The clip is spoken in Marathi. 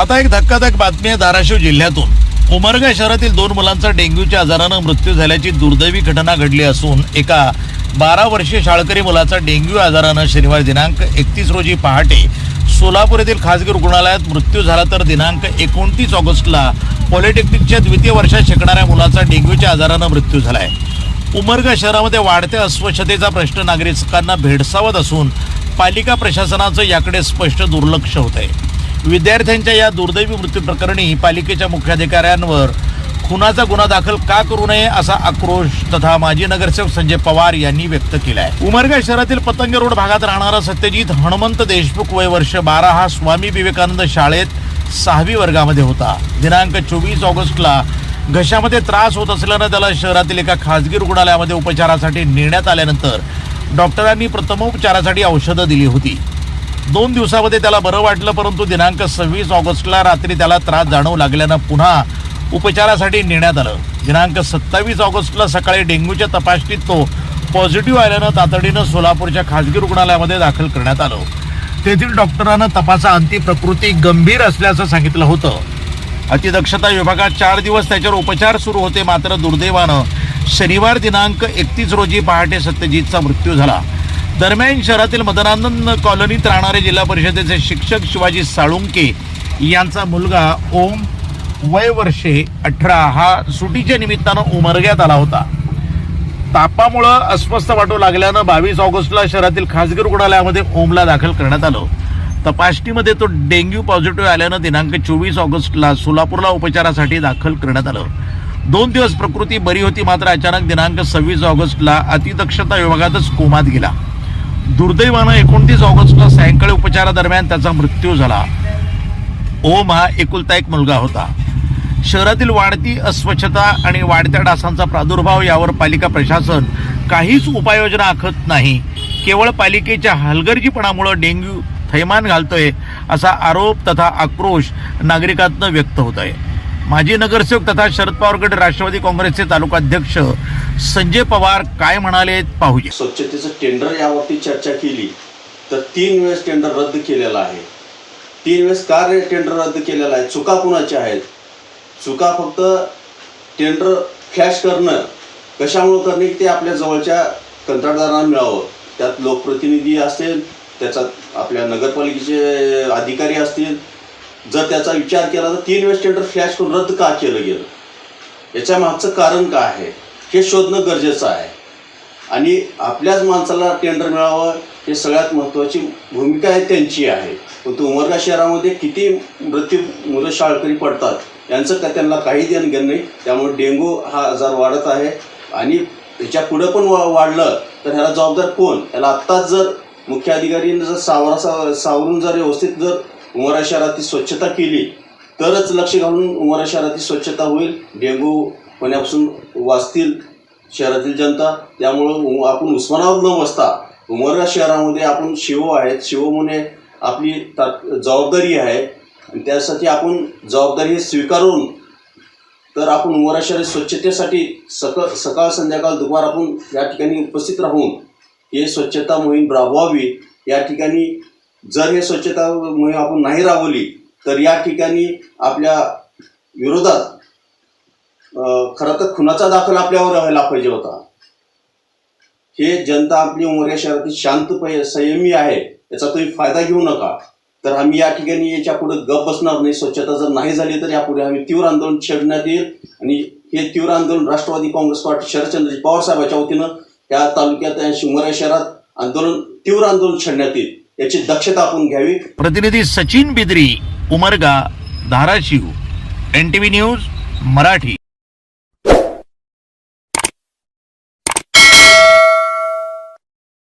आता एक धक्कादायक बातमी आहे धाराशिव जिल्ह्यातून. उमरगा शहरातील दोन मुलांचा डेंग्यूच्या आजारानं मृत्यू झाल्याची दुर्दैवी घटना घडली असून एका बारा वर्षीय शाळकरी मुलाचा डेंग्यू आजारानं शनिवार दिनांक एकतीस रोजी पहाटे सोलापूर येथील खासगी रुग्णालयात मृत्यू झाला तर दिनांक एकोणतीस ऑगस्टला पॉलिटेक्निकच्या द्वितीय वर्षात शिकणाऱ्या मुलाचा डेंग्यूच्या आजारानं मृत्यू झाला आहे उमरगा शहरामध्ये वाढत्या अस्वच्छतेचा प्रश्न नागरिकांना भेडसावत असून पालिका प्रशासनाचं याकडे स्पष्ट दुर्लक्ष होत आहे विद्यार्थ्यांच्या या दुर्दैवी मृत्यू प्रकरणी पालिकेच्या मुख्याधिकाऱ्यांवर खुनाचा गुन्हा दाखल का करू नये असा आक्रोश तथा माजी नगरसेवक संजय पवार यांनी व्यक्त केला आहे उमरगा शहरातील पतंग रोड भागात राहणारा सत्यजित हनुमंत देशमुख वय वर्ष बारा हा स्वामी विवेकानंद शाळेत सहावी वर्गामध्ये होता. दिनांक चोवीस ऑगस्टला घशामध्ये त्रास होत असल्यानं त्याला शहरातील एका खासगी रुग्णालयामध्ये उपचारासाठी नेण्यात आल्यानंतर डॉक्टरांनी प्रथमोपचारासाठी औषधं दिली होती. दोन दिवसामध्ये त्याला बरं वाटलं परंतु दिनांक सव्वीस ऑगस्टला रात्री त्याला त्रास जाणवू लागल्यानं पुन्हा उपचारासाठी नेण्यात आलं. दिनांक सत्तावीस ऑगस्टला सकाळी डेंग्यूच्या तपासणीत तो पॉझिटिव्ह आल्यानं तातडीनं सोलापूरच्या खासगी रुग्णालयामध्ये दाखल करण्यात आलं. तेथील डॉक्टरांना तपासा अंती प्रकृती गंभीर असल्याचं सांगितलं होतं. अतिदक्षता विभागात चार दिवस त्याच्यावर उपचार सुरू होते मात्र दुर्दैवानं शनिवार दिनांक एकतीस रोजी पहाटे सत्यजितचा मृत्यू झाला. दरम्यान शहरातील मदनानंद कॉलनीत राहणारे जिल्हा परिषदेचे शिक्षक शिवाजी साळुंके यांचा मुलगा ओम वय वर्षे अठरा हा सुटीच्या निमित्तानं उमरग्यात आला होता. तापामुळं अस्वस्थ वाटू लागल्यानं बावीस ऑगस्टला शहरातील खासगी रुग्णालयामध्ये ओमला दाखल करण्यात आलं. तपासणीमध्ये तो डेंग्यू पॉझिटिव्ह आल्यानं दिनांक चोवीस ऑगस्टला सोलापूरला उपचारासाठी दाखल करण्यात आलं. दोन दिवस प्रकृती बरी होती मात्र अचानक दिनांक सव्वीस ऑगस्टला अतिदक्षता विभागातच कोमात गेला. दुर्दैवानं एकोणतीस ऑगस्टला सायंकाळी उपचारादरम्यान त्याचा मृत्यू झाला. ओम हा एकुलता एक मुलगा होता. शहरातील वाढती अस्वच्छता आणि वाढत्या डासांचा प्रादुर्भाव यावर पालिका प्रशासन काहीच उपाययोजना आखत नाही. केवळ पालिकेच्या हलगर्जीपणामुळं डेंग्यू थैमान घालतोय असा आरोप तथा आक्रोश नागरिकांतनं व्यक्त होत आहे माजी नगरसेवक तथा शरद पवार गट राष्ट्रवादी काँग्रेसचे तालुकाध्यक्ष संजय पवार काय म्हणाले पाहूया. स्वच्छतेचं टेंडर यावरती चर्चा केली तर तीन वेळेस टेंडर रद्द केलेला आहे. तीन वेळेस का टेंडर रद्द केलेला आहे? चुका कुणाच्या आहेत? चुका फक्त टेंडर फ्लॅश करणं कशामुळं करणे ते आपल्या जवळच्या कंत्राटदारांना मिळावं. त्यात लोकप्रतिनिधी असतील त्याच्यात आपल्या नगरपालिकेचे अधिकारी असतील जर त्याचा विचार केला तर तीन वेळेस टेंडर फ्लॅश करून रद्द का केलं गेलं? याच्या मागचं कारण काय आहे? हे शोधणं गरजेचं आहे. आणि आपल्याच माणसाला टेंडर मिळावं हे सगळ्यात महत्त्वाची भूमिका आहे त्यांची आहे. परंतु उमरगा शहरामध्ये किती मृत्यू मुलं शाळकरी पडतात यांचं का त्यांना काही देणं घेणं नाही त्यामुळे डेंगू हा आजार वाढत आहे. आणि ह्याच्या पुढं पण वा वाढलं तर ह्याला जबाबदार कोण? याला आत्ताच जर मुख्य अधिकाऱ्यांनी जर सावरा सा सावरून जर व्यवस्थित जर उमरा शहराची स्वच्छता केली तरच लक्ष घालून उमरा शहराची स्वच्छता होईल. डेंगू होण्यापासून वाचतील शहरातील जनता. त्यामुळं उ- आपण उस्मानावर न बसता उमरा शहरामध्ये आपण शिव आहेत. शिवमुने आपली ता जबाबदारी आहे. आणि त्यासाठी आपण जबाबदारी स्वीकारून तर आपण उमरा शहर स्वच्छतेसाठी सक सकाळ संध्याकाळ दुपार आपण या ठिकाणी उपस्थित राहून हे स्वच्छता मोहीम राबवावी. या ठिकाणी जर हे स्वच्छता मोहीम आपण नाही राबवली तर या ठिकाणी आपल्या विरोधात खरं तर खुनाचा दाखल आपल्यावर व्हायला पाहिजे होता. हे जनता आपली उमऱ्या शहरातील शांत पै- संयमी आहे याचा तुम्ही फायदा घेऊ नका. तर आम्ही या ठिकाणी याच्यापुढे गप बसणार नाही. स्वच्छता जर नाही झाली तर यापुढे आम्ही तीव्र आंदोलन छेडण्यात येईल. आणि हे तीव्र आंदोलन राष्ट्रवादी काँग्रेस पार्टी शरदचंद्रजी पवार साहेबांच्या वतीनं या तालुक्यात शिंगोऱ्या शहरात आंदोलन तीव्र आंदोलन छेडण्यात येईल. याची दक्षता आपण घ्यावी. प्रतिनिधी Sachin Bidri Umarga Dharashiv. N T V news Marathi.